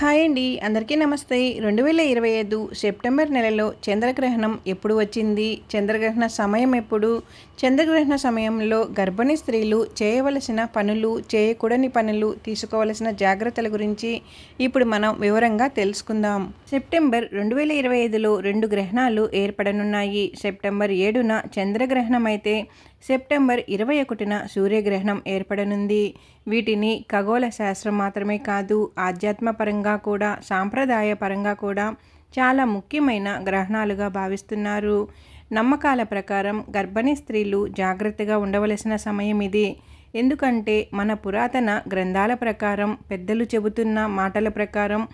Hi అండి అందరికీ నమస్తే. రెండు వేల ఇరవై ఐదు సెప్టెంబర్ నెలలో చంద్రగ్రహణం ఎప్పుడు వచ్చింది? చంద్రగ్రహణ సమయం ఎప్పుడు? చంద్రగ్రహణ సమయంలో గర్భిణీ స్త్రీలు చేయవలసిన పనులు చేయకూడని పనులు తీసుకోవలసిన జాగ్రత్తల గురించి ఇప్పుడు మనం వివరంగా తెలుసుకుందాం. సెప్టెంబర్ రెండు వేల ఇరవై ఐదులో రెండు గ్రహణాలు ఏర్పడనున్నాయి. సెప్టెంబర్ ఏడున చంద్రగ్రహణం అయితే సెప్టెంబర్ ఇరవై ఒకటిన సూర్యగ్రహణం ఏర్పడనుంది. వీటిని ఖగోళ శాస్త్రం మాత్రమే కాదు ఆధ్యాత్మపరంగా కూడా సాంప్రదాయ పరంగా కూడా చాలా ముఖ్యమైన గ్రహణాలుగా భావిస్తున్నారు. నమ్మకాల ప్రకారం గర్భిణీ స్త్రీలు జాగ్రత్తగా ఉండవలసిన సమయం ఇది. ఎందుకంటే మన పురాతన గ్రంథాల ప్రకారం పెద్దలు చెబుతున్న మాటల ప్రకారం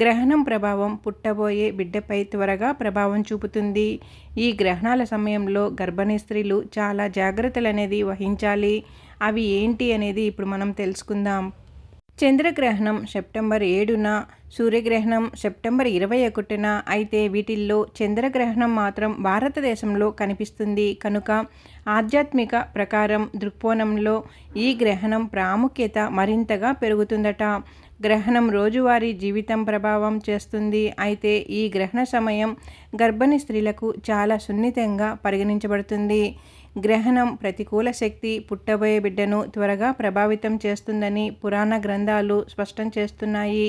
గ్రహణం ప్రభావం పుట్టబోయే బిడ్డపై త్వరగా ప్రభావం చూపుతుంది. ఈ గ్రహణాల సమయంలో గర్భిణీ స్త్రీలు చాలా జాగ్రత్తలు అనేది వహించాలి. అవి ఏంటి అనేది ఇప్పుడు మనం తెలుసుకుందాం. చంద్రగ్రహణం సెప్టెంబర్ ఏడున సూర్యగ్రహణం సెప్టెంబర్ ఇరవై ఒకటిన. అయితే వీటిల్లో చంద్రగ్రహణం మాత్రం భారతదేశంలో కనిపిస్తుంది. కనుక ఆధ్యాత్మిక ప్రకారం దృక్కోణంలో ఈ గ్రహణం ప్రాముఖ్యత మరింతగా పెరుగుతుందట. గ్రహణం రోజువారీ జీవితం ప్రభావం చేస్తుంది. అయితే ఈ గ్రహణ సమయం గర్భిణీ స్త్రీలకు చాలా సున్నితంగా పరిగణించబడుతుంది. గ్రహణం ప్రతికూల శక్తి పుట్టబోయే బిడ్డను త్వరగా ప్రభావితం చేస్తుందని పురాణ గ్రంథాలు స్పష్టం చేస్తున్నాయి.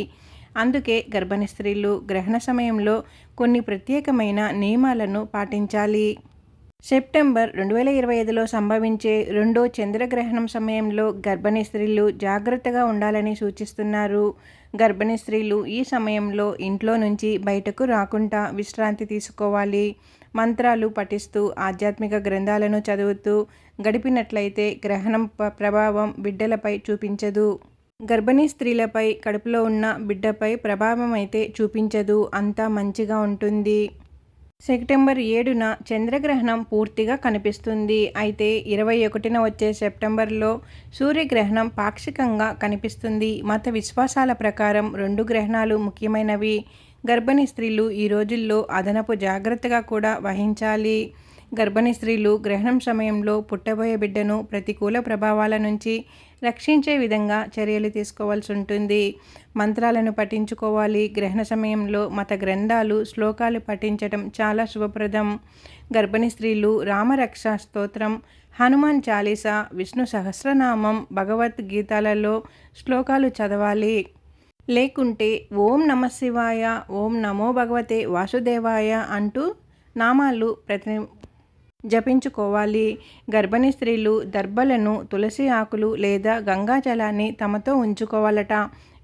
అందుకే గర్భిణీ స్త్రీలు గ్రహణ సమయంలో కొన్ని ప్రత్యేకమైన నియమాలను పాటించాలి. సెప్టెంబర్ రెండు వేల ఇరవై ఐదులో సంభవించే రెండో చంద్రగ్రహణం సమయంలో గర్భిణీ స్త్రీలు జాగ్రత్తగా ఉండాలని సూచిస్తున్నారు. గర్భిణీ స్త్రీలు ఈ సమయంలో ఇంట్లో నుంచి బయటకు రాకుండా విశ్రాంతి తీసుకోవాలి. మంత్రాలు పఠిస్తూ ఆధ్యాత్మిక గ్రంథాలను చదువుతూ గడిపినట్లయితే గ్రహణం ప్రభావం బిడ్డలపై చూపించదు. గర్భిణీ స్త్రీలపై కడుపులో ఉన్న బిడ్డపై ప్రభావం అయితే చూపించదు. అంతా మంచిగా ఉంటుంది. సెప్టెంబర్ ఏడున చంద్రగ్రహణం పూర్తిగా కనిపిస్తుంది. అయితే ఇరవై ఒకటిన వచ్చే సెప్టెంబర్లో సూర్యగ్రహణం పాక్షికంగా కనిపిస్తుంది. మత విశ్వాసాల ప్రకారం రెండు గ్రహణాలు ముఖ్యమైనవి. గర్భిణీ స్త్రీలు ఈ రోజుల్లో అదనపు జాగ్రత్తగా కూడా వహించాలి. గర్భిణీ స్త్రీలు గ్రహణం సమయంలో పుట్టబోయే బిడ్డను ప్రతికూల ప్రభావాల నుంచి రక్షించే విధంగా చర్యలు తీసుకోవాల్సి ఉంటుంది మంత్రాలను పఠించుకోవాలి. గ్రహణ సమయంలో మత గ్రంథాలు శ్లోకాలు పఠించడం చాలా శుభప్రదం. గర్భిణీ స్త్రీలు రామరక్ష స్తోత్రం హనుమాన్ చాలీసా విష్ణు సహస్రనామం భగవద్గీతాలలో శ్లోకాలు చదవాలి. లేకుంటే ఓం నమ శివాయ ఓం నమో భగవతే వాసుదేవాయ అంటూ నామాలు ప్రతి జపించుకోవాలి. గర్భిణీ స్త్రీలు దర్భలను తులసి ఆకులు లేదా గంగాజలాన్ని తమతో ఉంచుకోవాలట.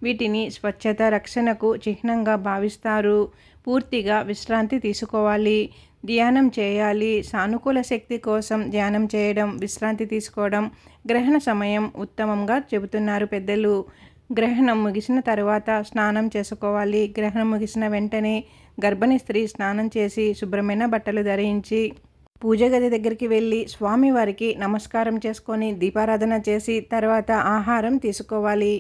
వీటిని స్వచ్ఛత రక్షణకు చిహ్నంగా భావిస్తారు. పూర్తిగా విశ్రాంతి తీసుకోవాలి. ధ్యానం చేయాలి. సానుకూల శక్తి కోసం ధ్యానం చేయడం విశ్రాంతి తీసుకోవడం గ్రహణ సమయం ఉత్తమంగా చెబుతున్నారు పెద్దలు. గ్రహణం ముగిసిన తర్వాత స్నానం చేసుకోవాలి. గ్రహణం ముగిసిన వెంటనే గర్భిణీ స్త్రీ స్నానం చేసి శుభ్రమైన బట్టలు ధరించి పూజ గది దగ్గరికి వెళ్ళి స్వామివారికి నమస్కారం చేసుకొని దీపారాధన చేసి తర్వాత ఆహారం తీసుకోవాలి.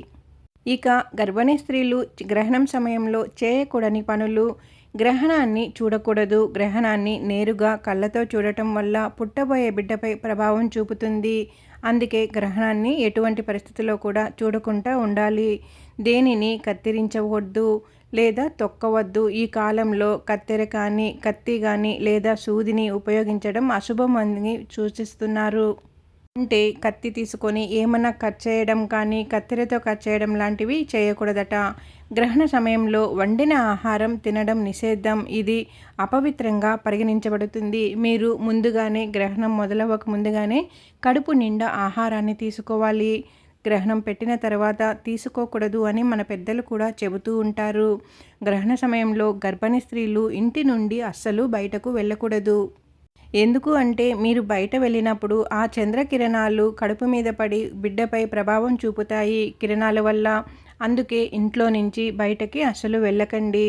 ఇక గర్భిణీ స్త్రీలు గ్రహణం సమయంలో చేయకూడని పనులు. గ్రహణాన్ని చూడకూడదు. గ్రహణాన్ని నేరుగా కళ్ళతో చూడటం వల్ల పుట్టబోయే బిడ్డపై ప్రభావం చూపుతుంది. అందుకే గ్రహణాన్ని ఎటువంటి పరిస్థితుల్లో కూడా చూడకుండా ఉండాలి. దేనిని కత్తిరించవద్దు. లేదా తొక్కవద్దు. ఈ కాలంలో కత్తెర కానీ కత్తి కానీ లేదా సూదిని ఉపయోగించడం అశుభం అని సూచిస్తున్నారు. అంటే కత్తి తీసుకొని ఏమైనా కట్ చేయడం కానీ కత్తెరతో కట్ చేయడం లాంటివి చేయకూడదట. గ్రహణ సమయంలో వండిన ఆహారం తినడం నిషేధం. ఇది అపవిత్రంగా పరిగణించబడుతుంది. మీరు ముందుగానే గ్రహణం మొదలవ్వక ముందుగానే కడుపు నిండా ఆహారాన్ని తీసుకోవాలి. గ్రహణం పెట్టిన తర్వాత తీసుకోకూడదు అని మన పెద్దలు కూడా చెబుతూ ఉంటారు. గ్రహణ సమయంలో గర్భిణీ స్త్రీలు ఇంటి నుండి అస్సలు బయటకు వెళ్ళకూడదు. ఎందుకు అంటే మీరు బయట వెళ్ళినప్పుడు ఆ చంద్ర కిరణాలు కడుపు మీద పడి బిడ్డపై ప్రభావం చూపుతాయి కిరణాల వల్ల. అందుకే ఇంట్లో నుంచి బయటకి అసలు వెళ్ళకండి.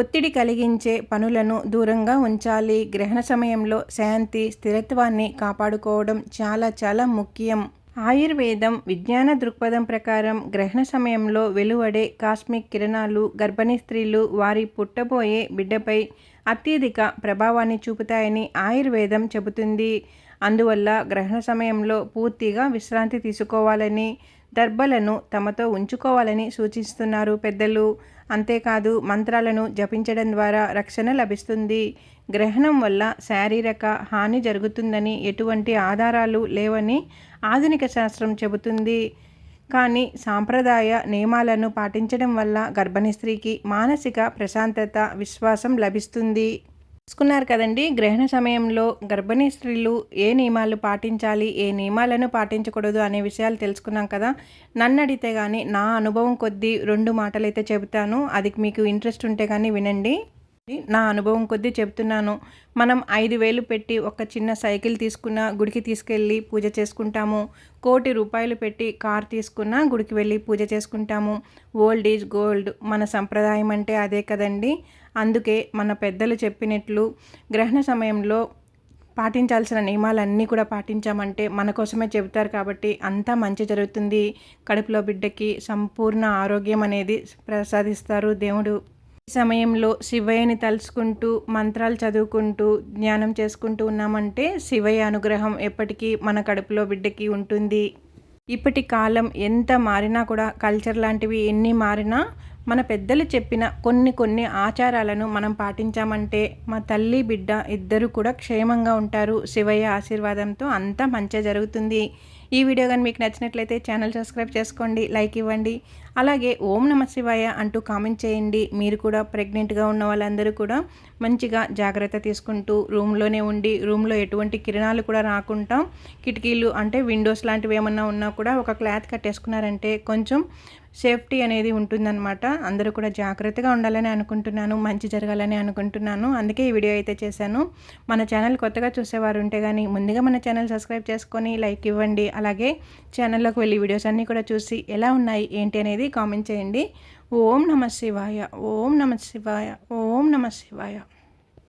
ఒత్తిడి కలిగించే పనులను దూరంగా ఉంచాలి. గ్రహణ సమయంలో శాంతి స్థిరత్వాన్ని కాపాడుకోవడం చాలా చాలా ముఖ్యం. ఆయుర్వేదం విజ్ఞాన దృక్పథం ప్రకారం గ్రహణ సమయంలో వెలువడే కాస్మిక్ కిరణాలు గర్భిణీ స్త్రీలు వారి పుట్టబోయే బిడ్డపై అత్యధిక ప్రభావాన్ని చూపుతాయని ఆయుర్వేదం చెబుతుంది. అందువల్ల గ్రహణ సమయంలో పూర్తిగా విశ్రాంతి తీసుకోవాలని దర్భలను తమతో ఉంచుకోవాలని సూచిస్తున్నారు పెద్దలు. అంతేకాదు మంత్రాలను జపించడం ద్వారా రక్షణ లభిస్తుంది. గ్రహణం వల్ల శారీరక హాని జరుగుతుందని ఎటువంటి ఆధారాలు లేవని ఆధునిక శాస్త్రం చెబుతుంది. కానీ సాంప్రదాయ నియమాలను పాటించడం వల్ల గర్భిణీ స్త్రీకి మానసిక ప్రశాంతత విశ్వాసం లభిస్తుంది. తెలుసుకున్నారు కదండి. గ్రహణ సమయంలో గర్భిణీ స్త్రీలు ఏ నియమాలు పాటించాలి ఏ నియమాలను పాటించకూడదు అనే విషయాలు తెలుసుకున్నాం కదా. నన్ను అడిగితే కానీ నా అనుభవం కొద్దీ రెండు మాటలు అయితే చెబుతాను. అది మీకు ఇంట్రెస్ట్ ఉంటే కానీ వినండి. నా అనుభవం కొద్దీ చెప్తున్నాను. మనం ఐదు వేలు పెట్టి ఒక చిన్న సైకిల్ తీసుకున్న గుడికి తీసుకెళ్ళి పూజ చేసుకుంటాము. కోటి రూపాయలు పెట్టి కార్ తీసుకున్న గుడికి వెళ్ళి పూజ చేసుకుంటాము. ఓల్డ్ ఈజ్ గోల్డ్ మన సంప్రదాయం అంటే అదే కదండి. అందుకే మన పెద్దలు చెప్పినట్లు గ్రహణ సమయంలో పాటించాల్సిన నియమాలన్నీ కూడా పాటించామంటే మన కోసమే చెబుతారు కాబట్టి అంతా మంచి జరుగుతుంది. కడుపులో బిడ్డకి సంపూర్ణ ఆరోగ్యం అనేది ప్రసాదిస్తారు దేవుడు. సమయంలో శివయ్యని తలుచుకుంటూ మంత్రాలు చదువుకుంటూ జ్ఞానం చేసుకుంటూ ఉన్నామంటే శివయ్య అనుగ్రహం ఎప్పటికీ మన కడుపులో బిడ్డకి ఉంటుంది. ఇప్పటి కాలం ఎంత మారినా కూడా కల్చర్ లాంటివి ఎన్ని మారినా మన పెద్దలు చెప్పిన కొన్ని కొన్ని ఆచారాలను మనం పాటించామంటే మా తల్లి బిడ్డ ఇద్దరు కూడా క్షేమంగా ఉంటారు. శివయ్య ఆశీర్వాదంతో అంతా మంచిగా జరుగుతుంది. ఈ వీడియో కానీ మీకు నచ్చినట్లయితే ఛానల్ సబ్స్క్రైబ్ చేసుకోండి లైక్ ఇవ్వండి. అలాగే ఓం నమ శివాయ అంటూ కామెంట్ చేయండి. మీరు కూడా ప్రెగ్నెంట్గా ఉన్న వాళ్ళందరూ కూడా మంచిగా జాగ్రత్త తీసుకుంటూ రూమ్లోనే ఉండి రూమ్లో ఎటువంటి కిరణాలు కూడా రాకుండా కిటికీలు అంటే విండోస్ లాంటివి ఏమన్నా ఉన్నా కూడా ఒక క్లాత్ కట్టేసుకున్నారంటే కొంచెం సేఫ్టీ అనేది ఉంటుందన్నమాట. అందరూ కూడా జాగ్రత్తగా ఉండాలని అనుకుంటున్నాను మంచి జరగాలని అనుకుంటున్నాను. అందుకే ఈ వీడియో అయితే చేశాను. మన ఛానల్ కొత్తగా చూసేవారు ఉంటే కానీ ముందుగా మన ఛానల్ సబ్స్క్రైబ్ చేసుకొని లైక్ ఇవ్వండి. అలాగే ఛానల్లోకి వెళ్ళి వీడియోస్ అన్నీ కూడా చూసి ఎలా ఉన్నాయి ఏంటి అనేది కామెంట్ చేయండి. ఓం నమ శివాయ ఓం నమ శివాయ ఓం నమ శివాయ.